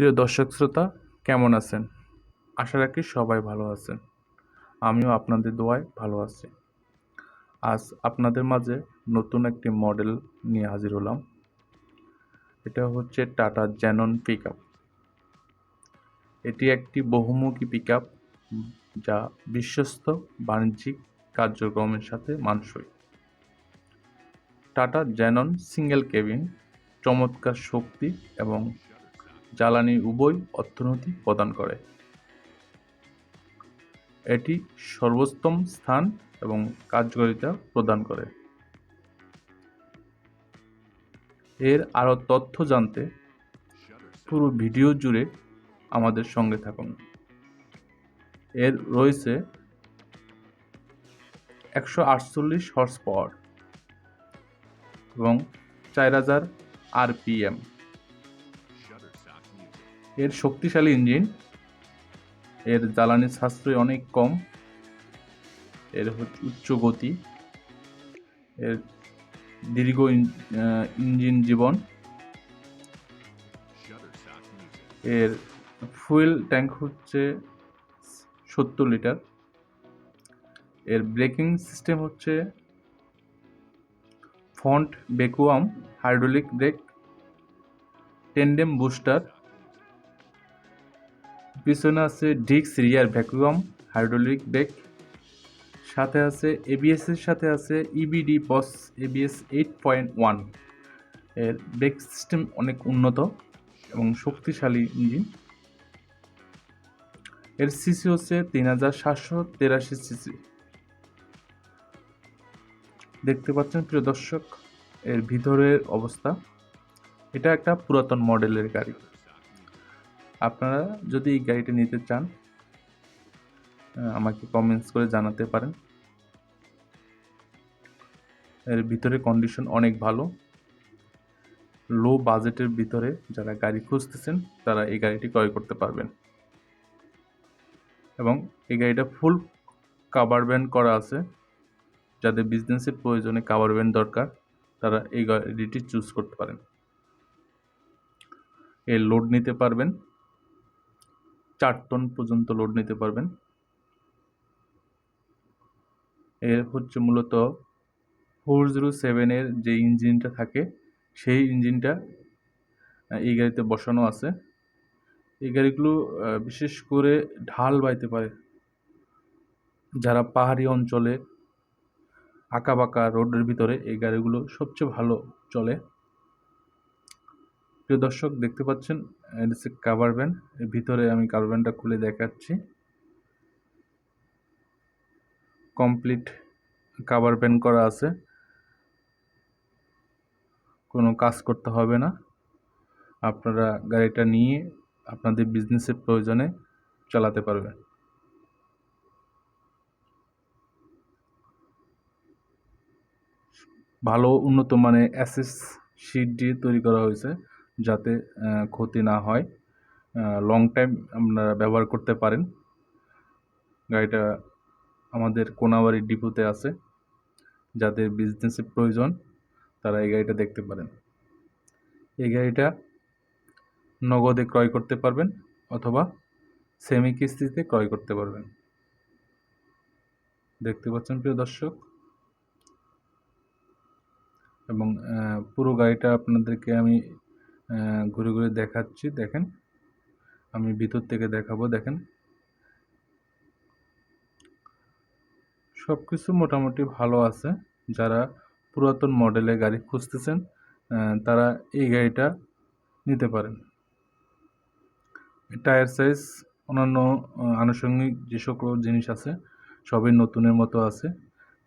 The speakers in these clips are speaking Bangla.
প্রিয় দর্শক শ্রোতা, কেমন আছেন? আশা রাখি সবাই ভালো আছেন। আমিও আপনাদের দোয়ায় ভালো আছি। আজ আপনাদের মাঝে নতুন একটি মডেল নিয়ে হাজির হলাম। এটা হচ্ছে টাটা জ্যানন পিক এটি একটি বহুমুখী পিক যা বিশ্বস্ত বাণিজ্যিক কার্যক্রমের সাথে মানসই। টাটা জ্যানন সিঙ্গেল কেবিন, চমৎকার শক্তি এবং জ্বালানি উভয় অর্থনীতি প্রদান করে। এটি সর্বোত্তম স্থান এবং কার্যকারিতা প্রদান করে। এর আরও তথ্য জানতে পুরো ভিডিও জুড়ে আমাদের সঙ্গে থাকুন। এর রয়েছে একশো আটচল্লিশ হর্স পাওয়ার এবং চার হাজার আরপিএম। এর শক্তিশালী ইঞ্জিন। এর জ্বালানির সাশ্রয় অনেক কম। এর উচ্চ গতি। এর দীর্ঘ ইঞ্জিন জীবন। এর ফুয়েল ট্যাঙ্ক হচ্ছে সত্তর লিটার। এর ব্রেকিং সিস্টেম হচ্ছে front vacuum hydraulic brake, tandem booster পিছনে আছে ডিক্স রিয়ার ভ্যাকুয়াম, হাইড্রোলিক ব্রেক সাথে আছে এবিএস এর সাথে আছে EBD Bosch ABS eight point ওয়ানের ব্রেক সিস্টেম অনেক উন্নত এবং শক্তিশালী ইঞ্জিন। এর সিসি হচ্ছে তিন হাজার সাতশো তেরাশি সিসি দেখতে পাচ্ছেন প্রিয় দর্শক, এর ভিতরের অবস্থা। এটা একটা পুরাতন মডেলের গাড়ি। আপনারা যদি এই গাড়িটা নিতে চান আমাকে কমেন্টস করে জানাতে পারেন। এর ভিতরে কন্ডিশন অনেক ভালো। লো বাজেটের ভিতরে যারা গাড়ি খুঁজতেছেন, তারা এই গাড়িটি ক্রয় করতে পারবেন। এবং এই গাড়িটা ফুল কাভার ব্যান্ড করা আছে। যাদের বিজনেসের প্রয়োজনে কাভার ব্যান্ড দরকার, তারা এই গাড়িটি চুজ করতে পারেন। এর লোড নিতে পারবেন। চার টন পর্যন্ত লোড নিতে পারবেন। এর হচ্ছে মূলত ফোর জিরো সেভেনের যে ইঞ্জিনটা থাকে, সেই ইঞ্জিনটা এই গাড়িতে বসানো আছে। এই গাড়িগুলো বিশেষ করে ঢাল বাইতে পারে। যারা পাহাড়ি অঞ্চলে আঁকা বাঁকা রোডের ভিতরে এই গাড়িগুলো সবচেয়ে ভালো চলে। প্রিয় দর্শক, দেখতে পাচ্ছেন এটা কাভার ব্যান্ড এর ভিতরে আমি কাভার ব্যান্ডটা খুলে দেখাচ্ছি। কমপ্লিট কাভার ব্যান্ড করা আছে। কোনো কাজ করতে হবে না। আপনারা গাড়িটা নিয়ে আপনাদের বিজনেসের প্রয়োজনে চালাতে পারবেন। ভালো, উন্নত মানের অ্যাসেস শিট দিয়ে তৈরি করা হয়েছে। যাতে ক্ষতি না হয়। লং টাইম আপনারা ব্যবহার করতে পারেন। গাড়িটা আমাদের কোনাবাড়ির ডিপোতে আছে। যাদের বিজনেসের প্রয়োজন, তারা এই গাড়িটা দেখতে পারেন। এই গাড়িটা নগদে ক্রয় করতে পারবেন অথবা সেমি কিস্তিতে ক্রয় করতে পারবেন। দেখতে পাচ্ছেন প্রিয় দর্শক? এবং পুরো গাড়িটা আপনাদেরকে আমি ঘুরে ঘুরে দেখাচ্ছি, দেখেন। আমি ভিতর থেকে দেখাবো, দেখেন। সব কিছু মোটামুটি ভালো আছে। যারা পুরাতন মডেলের গাড়ি খুঁজতেছেন তারা এই গাড়িটা নিতে পারেন। টায়ার সাইজ, অন্যান্য আনুষঙ্গিক যে সকল জিনিস আছে, সবই নতুনের মতো আছে।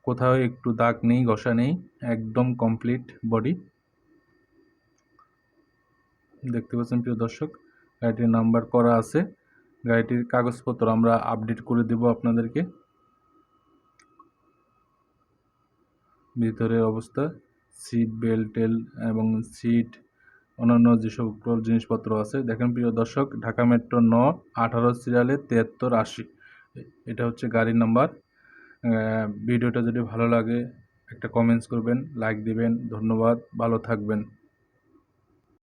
কোথাও একটু দাগ নেই, ঘষা নেই, একদম কমপ্লিট বডি। দেখতে পাচ্ছেন প্রিয় দর্শক, গাড়িটির নাম্বার করা আছে। গাড়িটির কাগজপত্র আমরা আপডেট করে দেব আপনাদেরকে। ভিতরের অবস্থা সিট বেল্ট টেল এবং সিট অন্যান্য যে সকল জিনিসপত্র আছে। দেখেন প্রিয় দর্শক, ঢাকা মেট্রো ন, আঠারো সিরিয়ালে তিয়াত্তর আশি। এটা হচ্ছে গাড়ির নাম্বার। ভিডিওটা যদি ভালো লাগে, একটা কমেন্টস করবেন লাইক দিবেন। ধন্যবাদ, ভালো থাকবেন।